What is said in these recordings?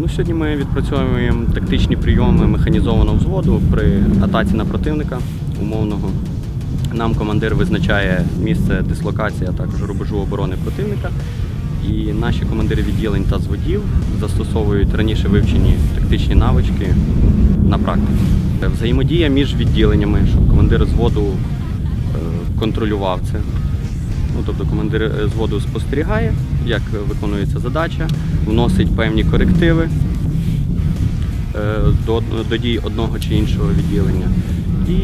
Ну, сьогодні ми відпрацьовуємо тактичні прийоми механізованого взводу при атаці на противника умовного. Нам командир визначає місце дислокації, а також рубежу оборони противника. І наші командири відділень та зводів застосовують раніше вивчені тактичні навички на практиці. Взаємодія між відділеннями, щоб командир зводу е, контролював це. Ну, тобто командир е, зводу спостерігає, як виконується задача, вносить певні корективи е, до, до дій одного чи іншого відділення. І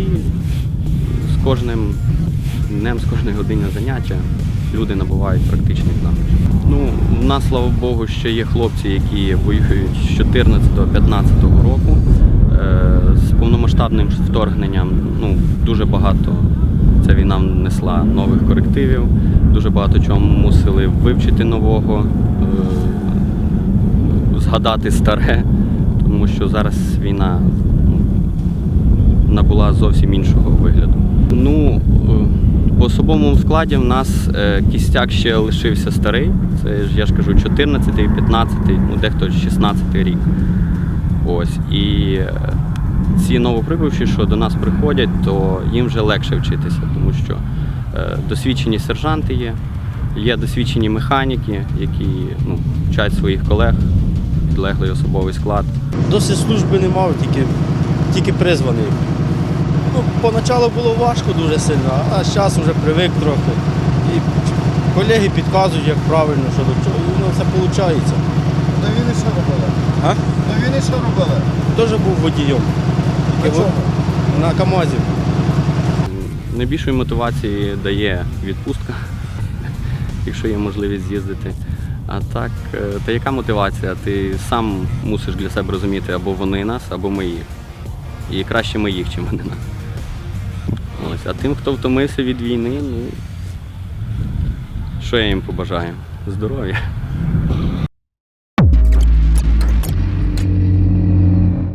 з кожним днем, з кожної години заняття люди набувають практичних навичок. Ну, у нас, слава Богу, ще є хлопці, які воюють з 14 до 15 року. Е, З повномасштабним вторгненням ну, дуже багато ця війна внесла корективів, дуже багато чого мусили вивчити нового, е, згадати старе, тому що зараз війна набула зовсім іншого вигляду. Ну, е, по особовому складі в нас е, кістяк ще лишився старий. Це я ж кажу, 14, 15, ну дехто 16 рік. Ось. І ці новоприбувші, що до нас приходять, то їм вже легше вчитися, тому що е, досвідчені сержанти є, є досвідчені механіки, які ну, вчать своїх колег, підлеглий особовий склад. Досить служби не мав, тільки, тільки призваний. Ну, поначалу було важко дуже сильно, а зараз вже привик трохи. І колеги підказують, як правильно, що до чого, і воно все виходить. До війни що робили? А? Війни що робили? Теж був водієм. На чому? На КАМАЗі. Найбільшої мотивації дає відпустка, якщо є можливість з'їздити. А так, е, та яка мотивація? Ти сам мусиш для себе розуміти, або вони нас, або ми їх. І краще ми їх, чим вони нас. Ось. А тим, хто втомився від війни, ну що я їм побажаю? Здоров'я.